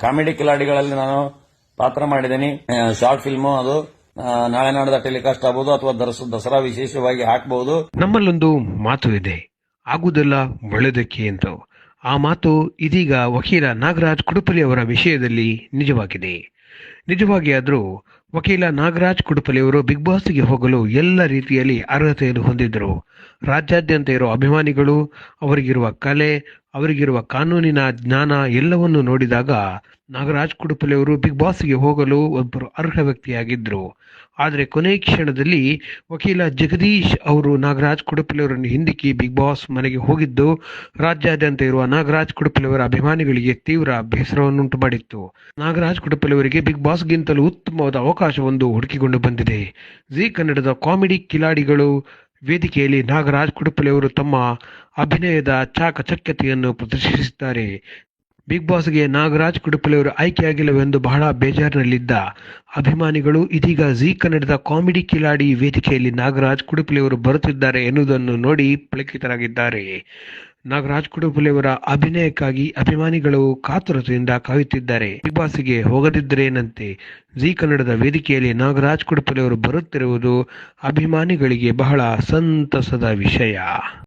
Comedy ಕಿಲಾಡಿಗಳಲ್ಲಿ ನಾನು ಪಾತ್ರ ಮಾಡಿದ್ದೀನಿ. ಶಾರ್ಟ್ ಫಿಲ್ಮ್ ಅದು. ನಾಳೆ ನಾಡದ ಟೆಲಿಕಾಸ್ಟ್ ಆಗ್ಬೋದು ಅಥವಾ ದಸರಾ ವಿಶೇಷವಾಗಿ ಹಾಕಬಹುದು ನಮ್ಮಲ್ಲೊಂದು ಮಾತು ಇದೆ. ಆಗುವುದೆಲ್ಲ ಒಳ್ಳೆದಕ್ಕೆ ಅಂತ. ಆ ಮಾತು ಇದೀಗ ವಕೀಲ ನಾಗರಾಜ್ ಕುಡುಪಲಿ ಅವರ ವಿಷಯದಲ್ಲಿ ನಿಜವಾಗಿದೆ. ನಿಜವಾಗಿ ಆದರೂ, ವಕೀಲ ನಾಗರಾಜ್ ಕುಡುಪಲಿ ಅವರು ಬಿಗ್ ಬಾಸ್ಗೆ ಹೋಗಲು ಎಲ್ಲ ರೀತಿಯಲ್ಲಿ ಅರ್ಹತೆಯನ್ನು ಹೊಂದಿದ್ದರು. ರಾಜ್ಯಾದ್ಯಂತ ಇರುವ ಅಭಿಮಾನಿಗಳು, ಅವರಿಗಿರುವ ಕಲೆ ಅವರಿಗಿರುವ ಕಾನೂನಿನ ಜ್ಞಾನ ಎಲ್ಲವನ್ನು ನೋಡಿದಾಗ ನಾಗರಾಜ್ ಕುಡುಪಲೆಯವರು ಬಿಗ್ ಬಾಸ್ಗೆ ಹೋಗಲು ಒಬ್ಬರು ಅರ್ಹ ವ್ಯಕ್ತಿಯಾಗಿದ್ದರು. ಆದರೆ ಕೊನೆ ಕ್ಷಣದಲ್ಲಿ ವಕೀಲ ಜಗದೀಶ್ ಅವರು ನಾಗರಾಜ್ ಕುಡುಪಲೆಯವರನ್ನು ಹಿಂದಿಕ್ಕಿ ಬಿಗ್ ಬಾಸ್ ಮನೆಗೆ ಹೋಗಿದ್ದು, ರಾಜ್ಯಾದ್ಯಂತ ಇರುವ ನಾಗರಾಜ್ ಕುಡುಪಲೆಯವರ ಅಭಿಮಾನಿಗಳಿಗೆ ತೀವ್ರ ಬೇಸರವನ್ನುಂಟು ಮಾಡಿತ್ತು. ನಾಗರಾಜ್ ಕುಡುಪಲೆಯವರಿಗೆ ಬಿಗ್ ಬಾಸ್ಗಿಂತಲೂ ಉತ್ತಮವಾದ ಅವಕಾಶವೊಂದು ಹುಡುಕಿಕೊಂಡು ಬಂದಿದೆ. ಜಿ ಕನ್ನಡದ ಕಾಮಿಡಿ ಕಿಲಾಡಿಗಳು ವೇದಿಕೆಯಲ್ಲಿ ನಾಗರಾಜ್ ಕುಡುಪಲೆಯವರು ತಮ್ಮ ಅಭಿನಯದ ಚಾಕಚಕ್ಯತೆಯನ್ನು ಪ್ರದರ್ಶಿಸಿದ್ದಾರೆ. ಬಿಗ್ ಬಾಸ್ಗೆ ನಾಗರಾಜ್ ಕುಡುಪಲೆಯವರು ಆಯ್ಕೆಯಾಗಿಲ್ಲವೆಂದು ಬಹಳ ಬೇಜಾರಿನಲ್ಲಿದ್ದ ಅಭಿಮಾನಿಗಳು, ಇದೀಗ ಝೀ ಕನ್ನಡದ ಕಾಮಿಡಿ ಕಿಲಾಡಿ ವೇದಿಕೆಯಲ್ಲಿ ನಾಗರಾಜ್ ಕುಡುಪಲೆಯವರು ಬರುತ್ತಿದ್ದಾರೆ ಎನ್ನುವುದನ್ನು ನೋಡಿ ಪುಳಕಿತರಾಗಿದ್ದಾರೆ ನಾಗರಾಜ್ ಕುಡುಬುಲೆಯವರ ಅಭಿನಯಕ್ಕಾಗಿ ಅಭಿಮಾನಿಗಳು ಕಾತುರತೆಯಿಂದ ಕಾಯುತ್ತಿದ್ದಾರೆ. ಬಿಗ್ ಬಾಸ್ಗೆ ಹೋಗದಿದ್ದರೇನಂತೆ ಜಿ ಕನ್ನಡದ ವೇದಿಕೆಯಲ್ಲಿ ನಾಗರಾಜ್ ಕುಡುಪುಲೆಯವರು ಬರುತ್ತಿರುವುದು ಅಭಿಮಾನಿಗಳಿಗೆ ಬಹಳ ಸಂತಸದ ವಿಷಯ.